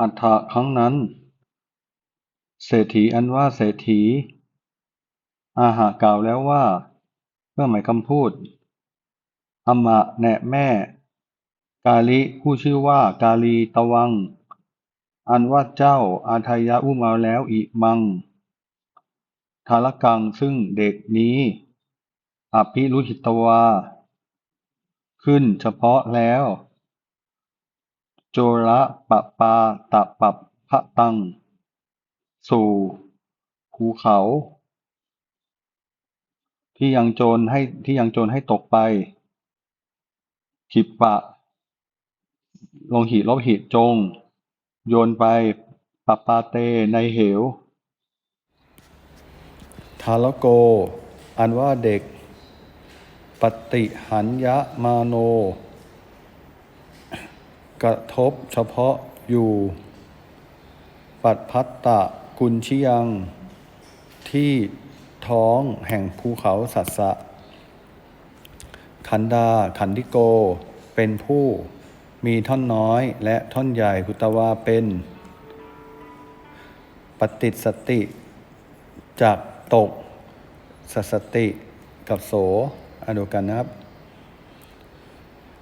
อัฏฐะครั้งนั้น เศรษฐีอันว่าเศรษฐี อาหะกล่าวแล้วว่าเครื่อหมายคำพูดอมะแนะแม่ กาลิผู้ชื่อว่ากาลีตวัง อันว่าเจ้าอาทายะอุ้มเอาแล้วอิมัง ทารกังซึ่งเด็กนี้อภิรุหิตวา ขึ้นเฉพาะแล้ว โจระปะปาตะปัปพะตัง สู่ภูเขา ที่ยังโจรให้ที่ยังโจรให้ตกไป ขิปปะ ลงหิลบหิจง โยนไปปะปาเตในเหว ทารโก อันว่าเด็ก ปฏิหันยะมาโน กระทบเฉพาะอยู่ ปัดพัตตะกุลชิยัง ที่ท้องแห่งภูเขาสัสสะ ขันดาขันธิโก เป็นผู้มีท่อนน้อยและท่อนใหญ่กุตวาเป็น ปฏิสติจากตกสัสสติกับโสอันเดียวกันนะครับ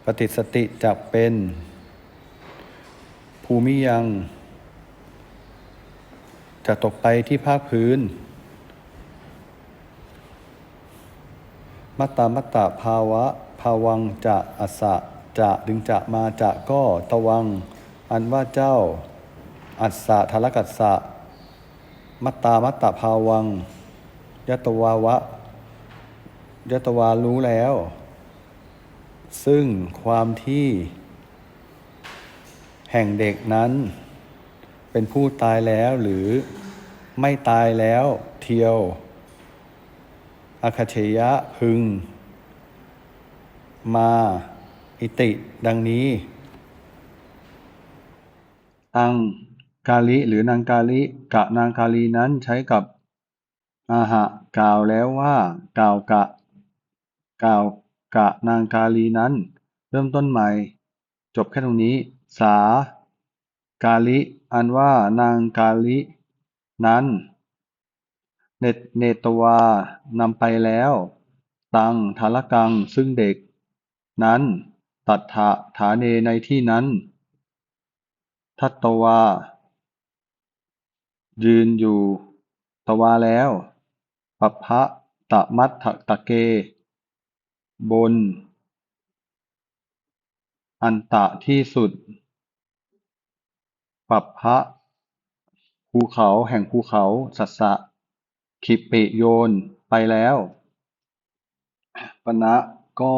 ปฏิสติจากเป็น ภูมิยัง จะตกไปที่ภาคพื้น มัตตามัตตาภาวะ ภาวังจะอัสะจะดึงจะมาจะก็ตะวัง อันว่าเจ้า อัสสะทารกัสสะ มัตตามัตตาภาวัง ยตวาวะ ยตวารู้แล้ว ซึ่งความที่ แห่งเด็กนั้น เป็นผู้ตายแล้วหรือไม่ตายแล้วเทียวอาคาเชยะพึง มาอิติดังนี้ตังกาลิหรือนางกาลิกะนางกาลีนั้นใช้กับอาหะกล่าวแล้วว่ากล่าวกะ กล่าวกะนางกาลีนั้น เริ่มต้นใหม่ จบแค่ตรงนี้ สากาลิ อันว่านางกาลิ นั้น เนตเนตวานำไปแล้ว ตังทารกังซึ่งเด็ก นั้น ตัฏฐะฐาเนในที่นั้น ทัตตวา ยืนอยู่ ตวาแล้ว ปัพะตะมัตถตะเก บน อันตะที่สุด ปัปพะ ภูเขาแห่งภูเขา สัสสะ ขิปปิโยน ไปแล้ว ปณะก็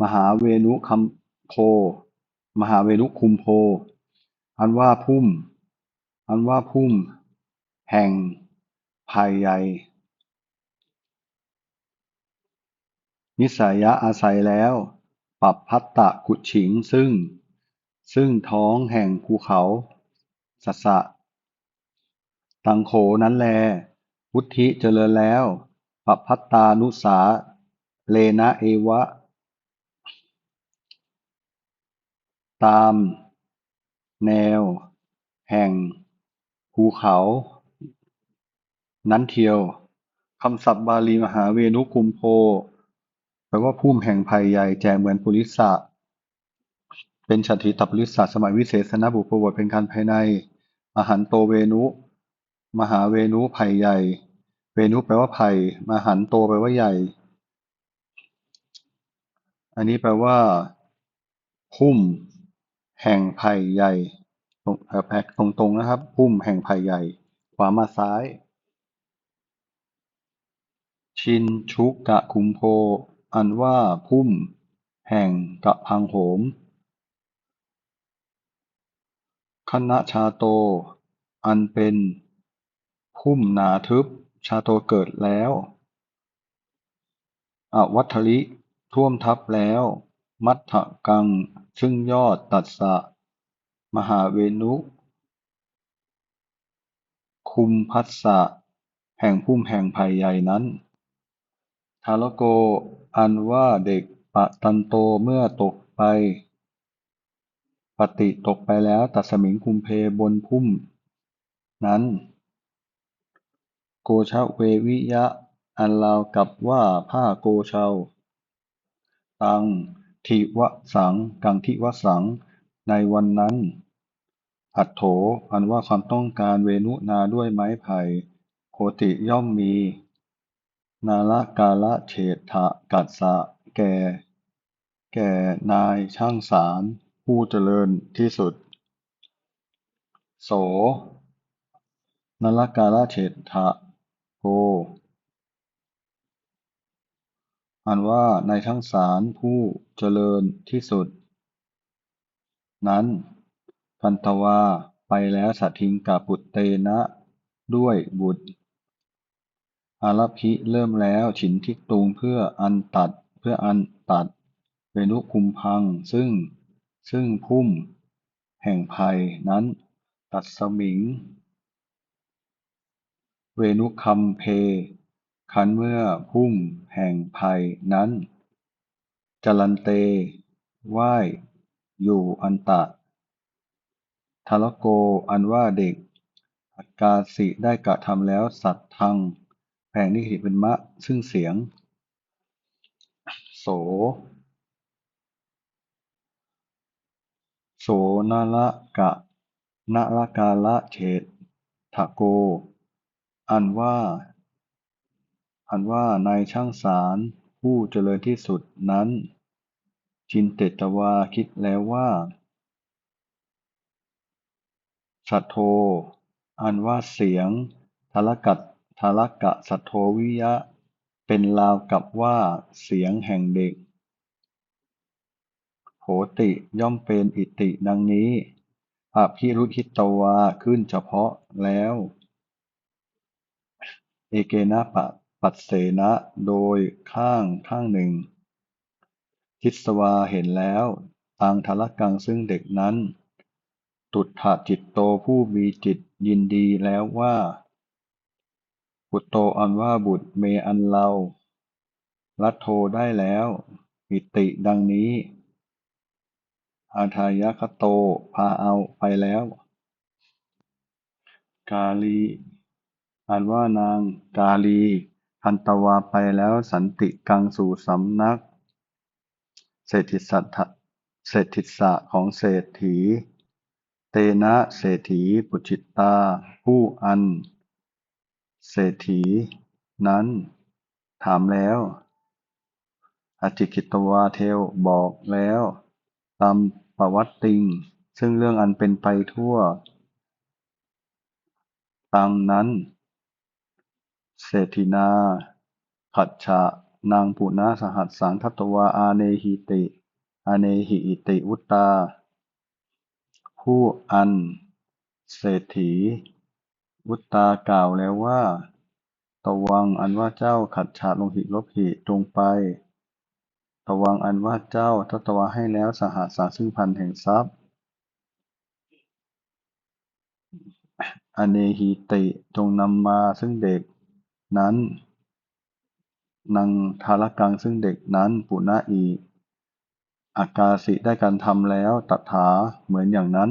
มหาเวนุคัมโพ มหาเวนุคุมโพ อันว่าพุ่ม อันว่าพุ่ม แห่งไผ่ใหญ่นิสายะอาศัยแล้ว ปัปพัตตะกุฉิงซึ่ง ซึ่งท้องแห่งภูเขา สัสสะ ตังโขนั้นแล วุฒิเจริญแล้วปพัตตานุสา เลนะเอวะ ตาม แนว แห่ง ภูเขา นั้นเทียวคำศัพท์บาลีมหาเวนุคุมโพแปลว่าพุ่มแห่งไผ่ใหญ่แจ่เหมือนปุริสะ เป็นฉัตรถีตปุริสะสมัยวิเศษณบุพบทเป็นการภายใน มหันโตเวนุ มหาเวนุไผ่ใหญ่ เวนุแปลว่าไผ่ มหันโตแปลว่าใหญ่ อันนี้แปลว่า พุ่ม แห่งไผ่ใหญ่ ตรงแพ็คตรงๆนะครับ พุ่มแห่งไผ่ใหญ่ ขวามาซ้าย ชินชุกกะคุมโพ อันว่าพุ่ม แห่งกะพังโหม คณะชาโต อันเป็นพุ่มหนาทึบ ชาโตเกิดแล้วอวัฏฐลิท่วมทับแล้ว มัทธกัง ซึ่งยอดตัสสะ มหาเวนุ คุมพัสสะ แห่งพุ่มแห่งไผ่ใหญ่นั้นทารโก อันว่าเด็กปะตันโตเมื่อตกไป ปฏิตกไปแล้วตัดสมิงคุมเพบนพุ่ม นั้น โกชเววิยะ อันราวกับว่าผ้าโกเชาตังทิวสัง กังทิวสัง ในวันนั้นอัตโถ อันว่าความต้องการเวนุนาด้วยไม้ไผ่โคติย่อมมี นาละกาละเฉทะกัสสะแก่ แก่นายช่างสาร ผู้เจริญที่สุด โสนลกาลเฉทะโกอันว่าในายช่างสารผู้เจริญที่สุด นั้นพันธวาไปแล้วสัตทิงกาปุตเตนะ ด้วยบุตร อารัพิเริ่มแล้วฉินทิกตุงเพื่ออันตัดเพื่ออันตัดเวนุคุมพังซึ่ง ซึ่งพุ่มแห่งภัยนั้นตัดสมิง เวนุคัมเพคันเมื่อพุ่มแห่งภัยนั้นจรันเตว่ายอยู่อันตะทารโกอันว่าเด็กอากาสิได้กระทำแล้วสัตทังแผงนิหิเป็นมะ ซึ่งเสียง โส โสนละกะนละกาละเฉทะโก อันว่า อันว่านายช่างสารผู้เจริญที่สุดนั้นจินเตตวาคิดแล้วว่า สัทโธอันว่าเสียงทารกัตทารกะสัทโธวิยะ เป็นราวกับว่าเสียงแห่งเด็ก โหติย่อมเป็นอิติดังนี้ อภิรุทิตวาขึ้นเฉพาะแล้ว เอเกนะปะปัสเสนะโดยข้างข้างหนึ่ง ทิสวาเห็นแล้วตังทารกังซึ่งเด็กนั้น ตุถะจิตโตผู้มีจิตยินดีแล้วว่า บุตโตอันว่าบุตรเมอันเรารัตโธได้แล้ว อิติดังนี้ อาทายคโต พาเอาไปแล้ว กาลีอันว่านางกาลีพันตวาไปแล้วสันติกังสู่สำนัก เศรษฐิสัทธะเศรษฐิสะของเศรษฐี เตนะเศรษฐีปุจิตตา ผู้อัน เศรษฐี นั้น ถามแล้วอจิกิตวาเทวบอกแล้วตาม ปวัตติง ซึ่งเรื่องอันเป็นไปทั่วตังนั้น เศรษฐินาขัจฉะนางปุณสหัสสังทัตวาอาเนหิติ อาเนหิอิติวุตตา ผู้อัน เศรษฐี วุตตากล่าวแล้วว่า ตวังอันว่าเจ้าขัจฉะโลหิลบหิจงไป ตวังอันว่าเจ้าทัตวาให้แล้วสหัสสะซึ่งพันแห่งทรัพย์ อเนหิติจงนำมาซึ่งเด็กนั้นนางทารกังซึ่งเด็กนั้นปุณะอีอากาสิได้การทำแล้วตถาเหมือนอย่างนั้น